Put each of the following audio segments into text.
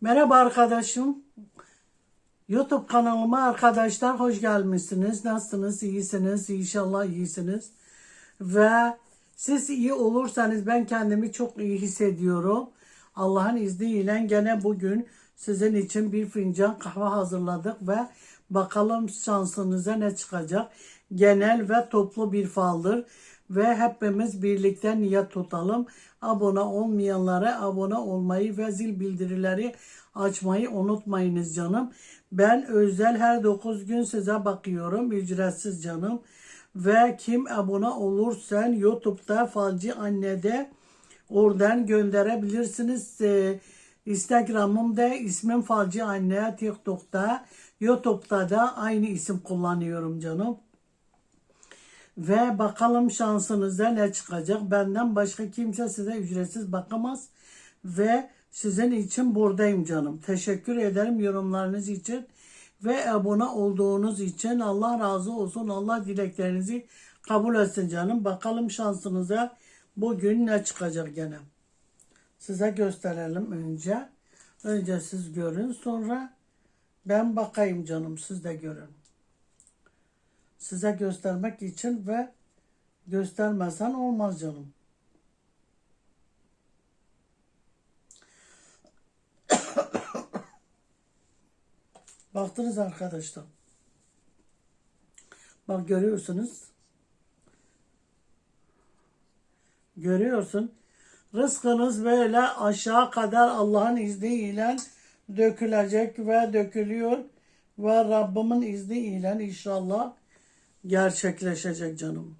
Merhaba arkadaşım. YouTube kanalıma arkadaşlar hoş gelmişsiniz. Nasılsınız? İyisiniz. İnşallah iyisiniz. Ve siz iyi olursanız ben kendimi çok iyi hissediyorum. Allah'ın izniyle gene bugün sizin için bir fincan kahve hazırladık ve bakalım şansınıza ne çıkacak. Genel ve toplu bir faldır ve hepimiz birlikte niyet tutalım. Abone olmayanlara abone olmayı ve zil bildirileri açmayı unutmayınız canım. Ben özel her 9 gün size bakıyorum ücretsiz canım. Ve kim abone olursan YouTube'da Falcı Anne'de oradan gönderebilirsiniz. Ee, Instagram'ımda ismim Falcı Anne, TikTok'ta, YouTube'da da aynı isim kullanıyorum canım. Ve bakalım şansınıza ne çıkacak. Benden başka kimse size ücretsiz bakamaz. Ve sizin için buradayım canım. Teşekkür ederim yorumlarınız için. Ve abone olduğunuz için Allah razı olsun. Allah dileklerinizi kabul etsin canım. Bakalım şansınıza bugün ne çıkacak gene. Size gösterelim önce. Önce siz görün sonra ben bakayım canım siz de görün size göstermek için ve göstermesen olmaz canım. Baktınız arkadaşlar. Bak görüyorsunuz. Görüyorsun. Rızkınız böyle aşağı kadar Allah'ın izniyle dökülecek ve dökülüyor. Ve Rabbimin izniyle inşallah gerçekleşecek canım.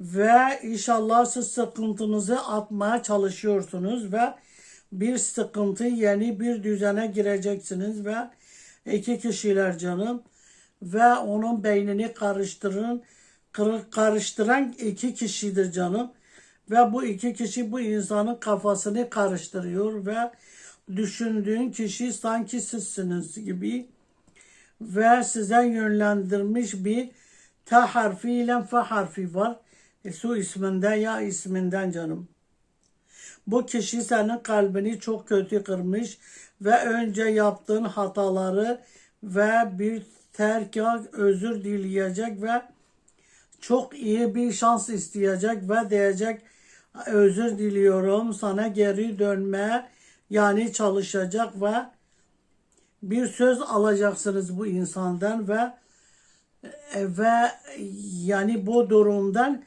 Ve inşallah siz sıkıntınızı atmaya çalışıyorsunuz ve bir sıkıntı yeni bir düzene gireceksiniz ve iki kişiler canım ve onun beynini karıştırın karıştıran iki kişidir canım ve bu iki kişi bu insanın kafasını karıştırıyor ve düşündüğün kişi sanki sizsiniz gibi ve size yönlendirmiş bir T harfi ile F harfi var. E, su isminden ya isminden canım. Bu kişi senin kalbini çok kötü kırmış ve önce yaptığın hataları ve bir terk özür dileyecek ve çok iyi bir şans isteyecek ve diyecek özür diliyorum sana geri dönme yani çalışacak ve bir söz alacaksınız bu insandan ve e, ve yani bu durumdan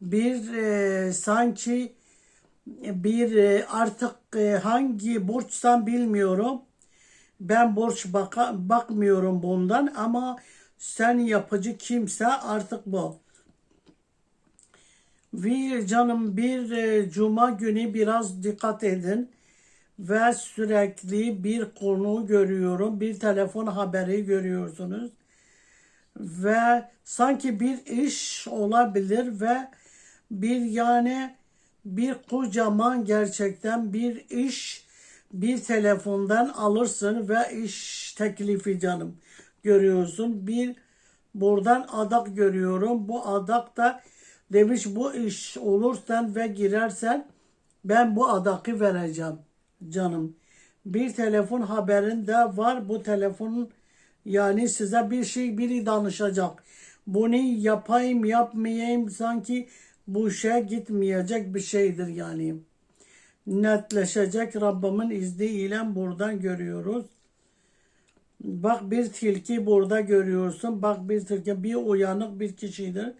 bir e, sanki bir e, artık e, hangi burçtan bilmiyorum. Ben borç baka, bakmıyorum bundan ama sen yapıcı kimse artık bu. Bir canım bir e, cuma günü biraz dikkat edin ve sürekli bir konu görüyorum. Bir telefon haberi görüyorsunuz. Ve sanki bir iş olabilir ve bir yani bir kocaman gerçekten bir iş bir telefondan alırsın ve iş teklifi canım görüyorsun. Bir buradan adak görüyorum. Bu adak da demiş bu iş olursan ve girersen ben bu adakı vereceğim canım. Bir telefon haberin de var. Bu telefonun yani size bir şey biri danışacak. Bunu yapayım yapmayayım sanki bu işe gitmeyecek bir şeydir yani. Netleşecek Rabbimin izniyle buradan görüyoruz. Bak bir tilki burada görüyorsun. Bak bir tilki bir uyanık bir kişidir.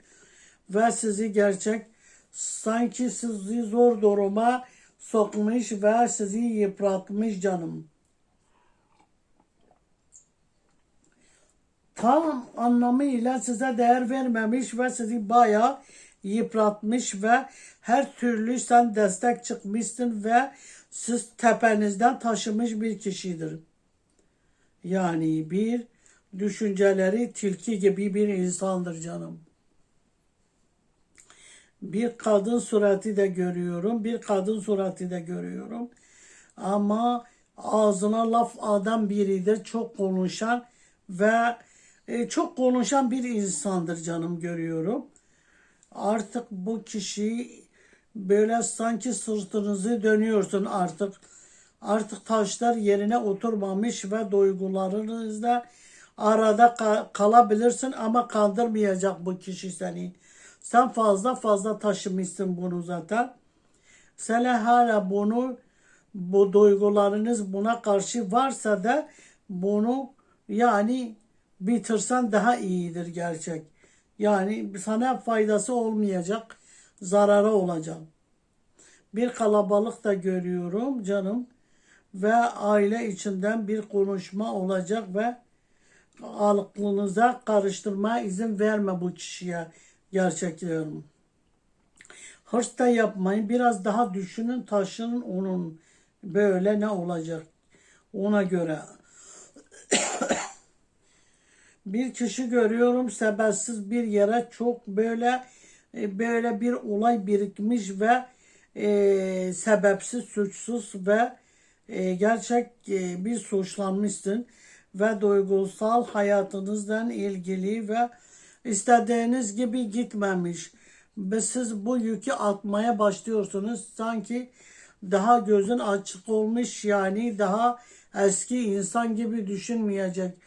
Ve sizi gerçek sanki sizi zor duruma sokmuş ve sizi yıpratmış canım. Tam anlamıyla size değer vermemiş ve sizi bayağı yıpratmış ve her türlü sen destek çıkmışsın ve siz tepenizden taşımış bir kişidir. Yani bir düşünceleri tilki gibi bir insandır canım. Bir kadın surati de görüyorum. Bir kadın surati de görüyorum. Ama ağzına laf adam biridir. Çok konuşan ve e, çok konuşan bir insandır canım görüyorum. Artık bu kişi böyle sanki sırtınızı dönüyorsun artık. Artık taşlar yerine oturmamış ve duygularınızda arada ka- kalabilirsin ama kandırmayacak bu kişi seni. Sen fazla fazla taşımışsın bunu zaten. Sen hala bunu bu duygularınız buna karşı varsa da bunu yani bitirsen daha iyidir gerçek. Yani sana faydası olmayacak, zararı olacak. Bir kalabalık da görüyorum canım ve aile içinden bir konuşma olacak ve aklınıza karıştırmaya izin verme bu kişiye gerçekliyorum. Hırs da yapmayın. Biraz daha düşünün, taşının onun böyle ne olacak ona göre. bir kişi görüyorum sebepsiz bir yere çok böyle e, böyle bir olay birikmiş ve e, sebepsiz suçsuz ve e, gerçek e, bir suçlanmışsın ve duygusal hayatınızdan ilgili ve istediğiniz gibi gitmemiş. Ve siz bu yükü atmaya başlıyorsunuz. Sanki daha gözün açık olmuş yani daha eski insan gibi düşünmeyecek.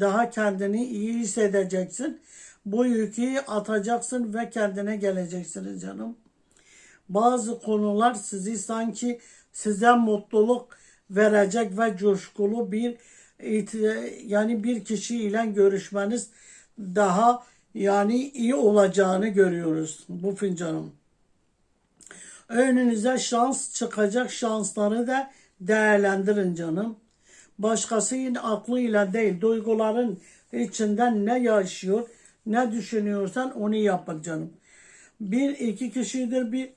Daha kendini iyi hissedeceksin. Bu yükü atacaksın ve kendine geleceksiniz canım. Bazı konular sizi sanki size mutluluk verecek ve coşkulu bir yani bir kişiyle görüşmeniz daha yani iyi olacağını görüyoruz bu fincanım. Önünüze şans çıkacak şansları da değerlendirin canım. Başkasının aklıyla değil duyguların içinden ne yaşıyor ne düşünüyorsan onu yapmak canım. Bir iki kişidir bir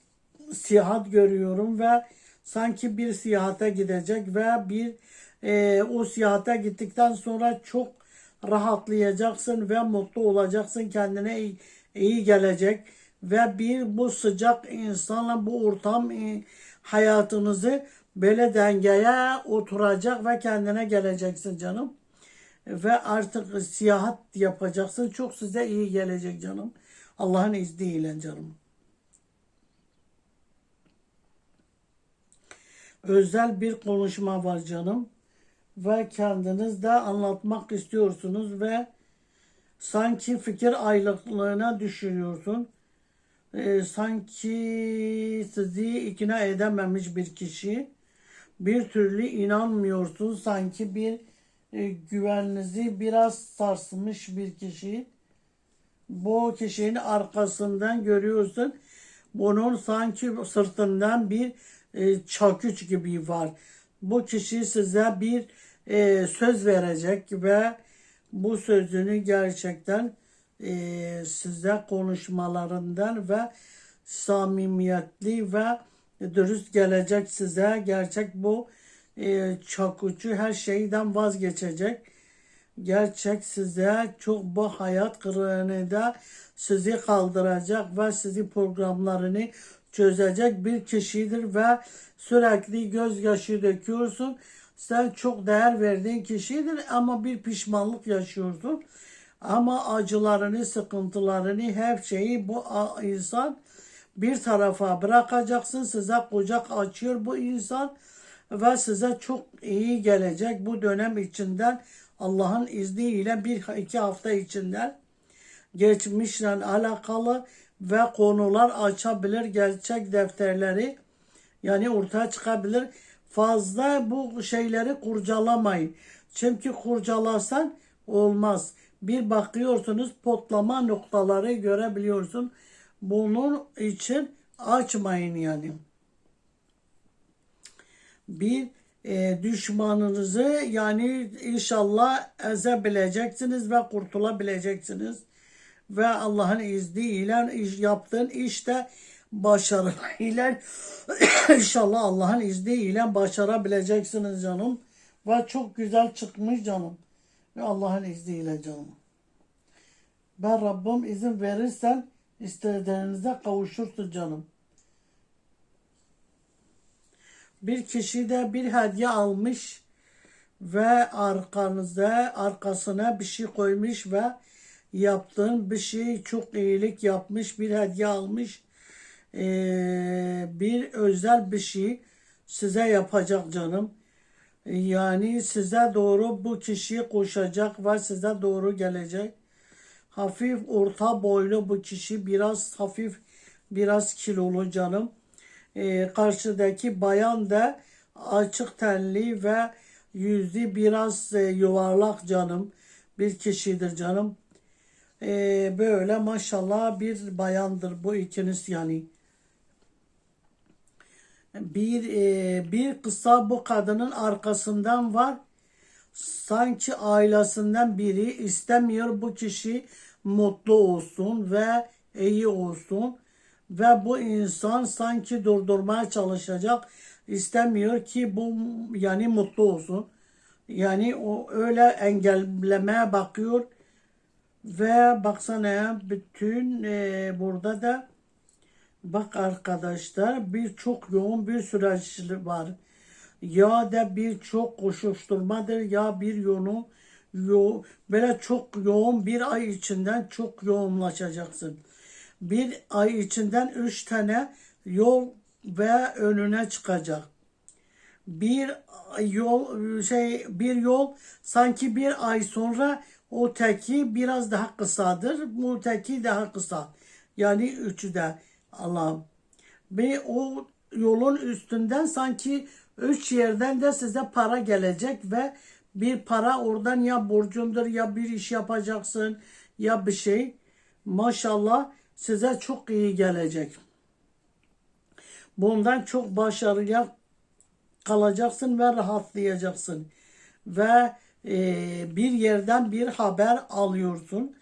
siyahat görüyorum ve sanki bir siyahate gidecek ve bir e, o siyahate gittikten sonra çok rahatlayacaksın ve mutlu olacaksın kendine iyi, iyi gelecek ve bir bu sıcak insanla bu ortam e, hayatınızı böyle dengeye oturacak ve kendine geleceksin canım. Ve artık siyahat yapacaksın. Çok size iyi gelecek canım. Allah'ın izniyle canım. Özel bir konuşma var canım. Ve kendiniz de anlatmak istiyorsunuz ve sanki fikir ayrılıklığına düşürüyorsun. Ee, sanki sizi ikna edememiş bir kişi. Bir türlü inanmıyorsun. Sanki bir e, güveninizi biraz sarsmış bir kişi. Bu kişinin arkasından görüyorsun. Bunun sanki sırtından bir e, çaküç gibi var. Bu kişi size bir e, söz verecek ve bu sözünü gerçekten e, size konuşmalarından ve samimiyetli ve dürüst gelecek size. Gerçek bu e, çakıcı her şeyden vazgeçecek. Gerçek size çok bu hayat kırığını da sizi kaldıracak ve sizi programlarını çözecek bir kişidir ve sürekli gözyaşı döküyorsun. Sen çok değer verdiğin kişidir ama bir pişmanlık yaşıyorsun. Ama acılarını, sıkıntılarını, her şeyi bu insan bir tarafa bırakacaksın. Size kucak açıyor bu insan ve size çok iyi gelecek bu dönem içinden Allah'ın izniyle bir iki hafta içinden geçmişle alakalı ve konular açabilir gerçek defterleri yani ortaya çıkabilir. Fazla bu şeyleri kurcalamayın. Çünkü kurcalarsan olmaz. Bir bakıyorsunuz potlama noktaları görebiliyorsun. Bunun için açmayın yani. Bir e, düşmanınızı yani inşallah ezebileceksiniz ve kurtulabileceksiniz. Ve Allah'ın izniyle yaptığın işte başarıyla inşallah Allah'ın izniyle başarabileceksiniz canım. Ve çok güzel çıkmış canım. Ve Allah'ın izniyle canım. Ben Rabbim izin verirsen istediğinize kavuşursun canım. Bir kişi de bir hediye almış ve arkanızda arkasına bir şey koymuş ve yaptığın bir şey çok iyilik yapmış bir hediye almış ee, bir özel bir şey size yapacak canım Yani size doğru bu kişi koşacak ve size doğru gelecek. Hafif orta boylu bu kişi biraz hafif biraz kilolu canım. Ee, karşıdaki bayan da açık tenli ve yüzü biraz e, yuvarlak canım bir kişidir canım. Ee, böyle maşallah bir bayandır bu ikiniz yani. Bir e, bir kısa bu kadının arkasından var. Sanki ailesinden biri istemiyor bu kişi mutlu olsun ve iyi olsun ve bu insan sanki durdurmaya çalışacak istemiyor ki bu yani mutlu olsun. Yani o öyle engellemeye bakıyor ve baksana bütün e, burada da bak arkadaşlar birçok yoğun bir süreç var. Ya da birçok koşuşturmadır ya bir yolu yo, böyle çok yoğun bir ay içinden çok yoğunlaşacaksın. Bir ay içinden üç tane yol ve önüne çıkacak bir yol şey bir yol sanki bir ay sonra o teki biraz daha kısadır. Bu teki daha kısa. Yani üçü de Allah'ım. Ve o yolun üstünden sanki üç yerden de size para gelecek ve bir para oradan ya borcundur ya bir iş yapacaksın ya bir şey. Maşallah size çok iyi gelecek. Bundan çok başarıya kalacaksın ve rahatlayacaksın. Ve e, bir yerden bir haber alıyorsun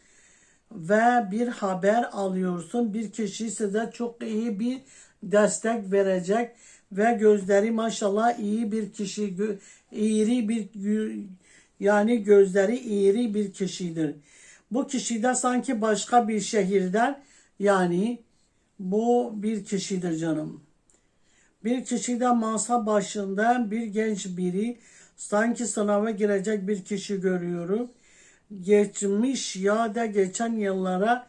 ve bir haber alıyorsun. Bir kişi size çok iyi bir destek verecek ve gözleri maşallah iyi bir kişi, iri bir yani gözleri iri bir kişidir. Bu kişi de sanki başka bir şehirden yani bu bir kişidir canım. Bir kişi de masa başında bir genç biri sanki sınava girecek bir kişi görüyorum. Geçmiş ya da geçen yıllara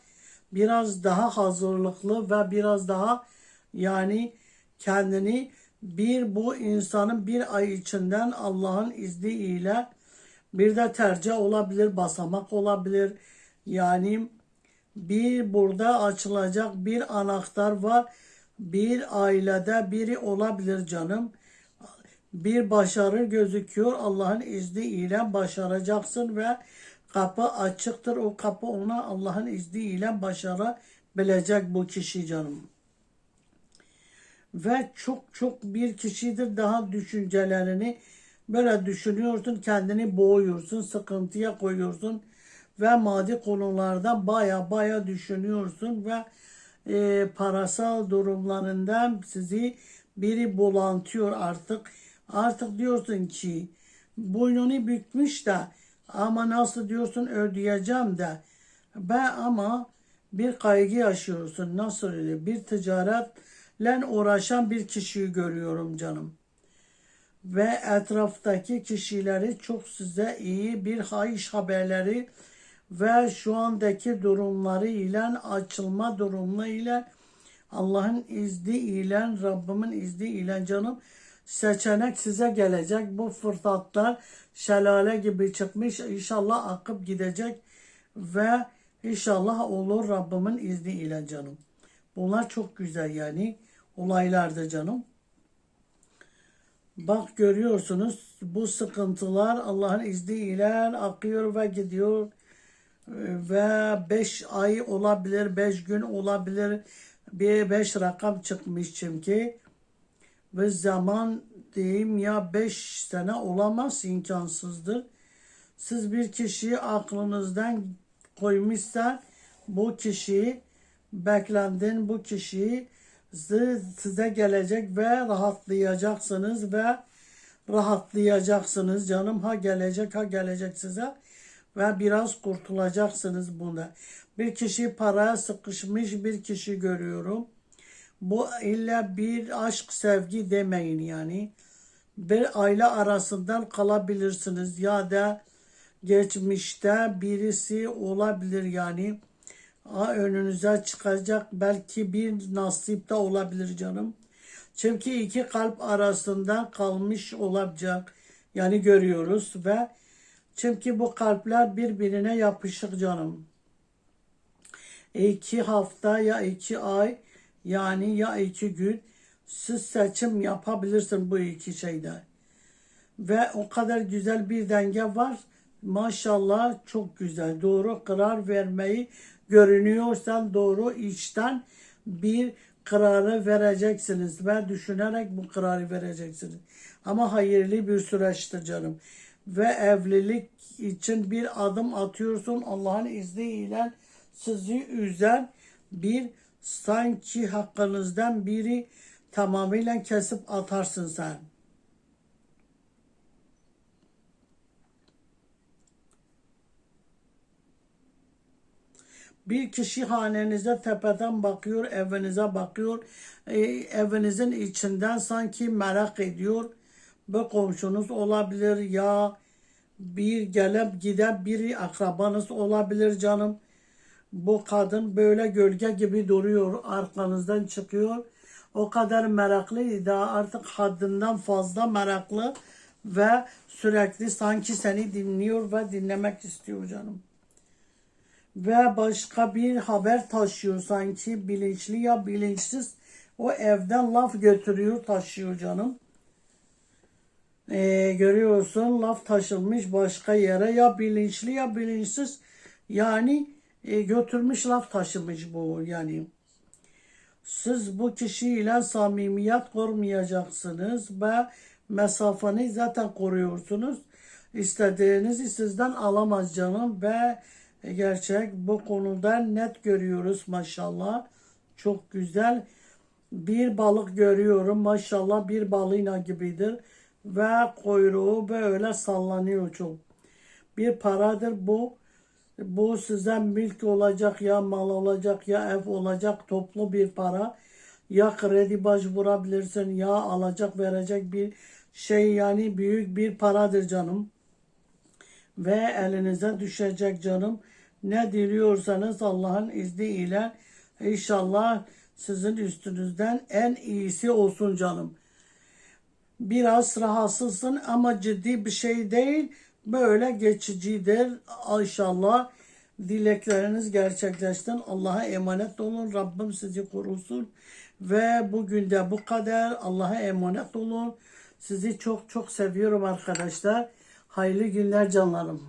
biraz daha hazırlıklı ve biraz daha yani kendini bir bu insanın bir ay içinden Allah'ın izniyle bir de tercih olabilir, basamak olabilir. Yani bir burada açılacak bir anahtar var bir ailede biri olabilir canım. Bir başarı gözüküyor. Allah'ın izniyle başaracaksın ve kapı açıktır. O kapı ona Allah'ın izniyle başarabilecek bu kişi canım. Ve çok çok bir kişidir daha düşüncelerini böyle düşünüyorsun, kendini boğuyorsun, sıkıntıya koyuyorsun ve maddi konularda baya baya düşünüyorsun ve e, parasal durumlarından sizi biri bulantıyor artık. Artık diyorsun ki boynunu bükmüş de ama nasıl diyorsun ödeyeceğim de ben ama bir kaygı yaşıyorsun. Nasıl öyle? Bir ticaretle uğraşan bir kişiyi görüyorum canım. Ve etraftaki kişileri çok size iyi bir hayış haberleri ve şu andaki durumları ile açılma durumu ile Allah'ın izni ile Rabbimin izni ile canım seçenek size gelecek. Bu fırsatlar şelale gibi çıkmış. İnşallah akıp gidecek ve inşallah olur Rabbimin izni ile canım. Bunlar çok güzel yani olaylardı canım. Bak görüyorsunuz bu sıkıntılar Allah'ın izniyle akıyor ve gidiyor ve 5 ay olabilir, 5 gün olabilir. Bir 5 rakam çıkmış çünkü. Ve zaman diyeyim ya 5 sene olamaz imkansızdır. Siz bir kişiyi aklınızdan koymuşsa bu kişiyi beklendin bu kişiyi size gelecek ve rahatlayacaksınız ve rahatlayacaksınız canım ha gelecek ha gelecek size ve biraz kurtulacaksınız bunda. Bir kişi paraya sıkışmış bir kişi görüyorum. Bu illa bir aşk sevgi demeyin yani. Bir aile arasından kalabilirsiniz ya da geçmişte birisi olabilir yani. Önünüze çıkacak belki bir nasip de olabilir canım. Çünkü iki kalp arasında kalmış olacak. yani görüyoruz ve çünkü bu kalpler birbirine yapışık canım. İki hafta ya iki ay yani ya iki gün siz seçim yapabilirsin bu iki şeyde. Ve o kadar güzel bir denge var. Maşallah çok güzel. Doğru karar vermeyi görünüyorsan doğru içten bir kararı vereceksiniz ve düşünerek bu kararı vereceksiniz. Ama hayırlı bir süreçtir canım. Ve evlilik için bir adım atıyorsun Allah'ın izniyle sizi üzen bir sanki hakkınızdan biri tamamıyla kesip atarsın sen. Bir kişi hanenize tepeden bakıyor, evinize bakıyor. E, evinizin içinden sanki merak ediyor. Bu komşunuz olabilir ya bir gelip giden biri akrabanız olabilir canım. Bu kadın böyle gölge gibi duruyor, arkanızdan çıkıyor. O kadar meraklıydı artık haddinden fazla meraklı ve sürekli sanki seni dinliyor ve dinlemek istiyor canım ve başka bir haber taşıyor sanki bilinçli ya bilinçsiz o evden laf götürüyor taşıyor canım. Ee, görüyorsun laf taşılmış başka yere ya bilinçli ya bilinçsiz yani e, götürmüş laf taşımış bu yani. Siz bu kişiyle samimiyet kurmayacaksınız ve mesafeni zaten koruyorsunuz. İstediğinizi sizden alamaz canım ve gerçek bu konuda net görüyoruz maşallah. Çok güzel bir balık görüyorum maşallah bir balina gibidir ve kuyruğu böyle sallanıyor çok. Bir paradır bu. Bu size mülk olacak ya mal olacak ya ev olacak toplu bir para. Ya kredi başvurabilirsin ya alacak verecek bir şey yani büyük bir paradır canım. Ve elinize düşecek canım. Ne diliyorsanız Allah'ın izniyle inşallah sizin üstünüzden en iyisi olsun canım. Biraz rahatsızsın ama ciddi bir şey değil. Böyle geçicidir inşallah. Dilekleriniz gerçekleşsin. Allah'a emanet olun. Rabbim sizi korusun. Ve bugün de bu kadar. Allah'a emanet olun. Sizi çok çok seviyorum arkadaşlar. Hayırlı günler canlarım.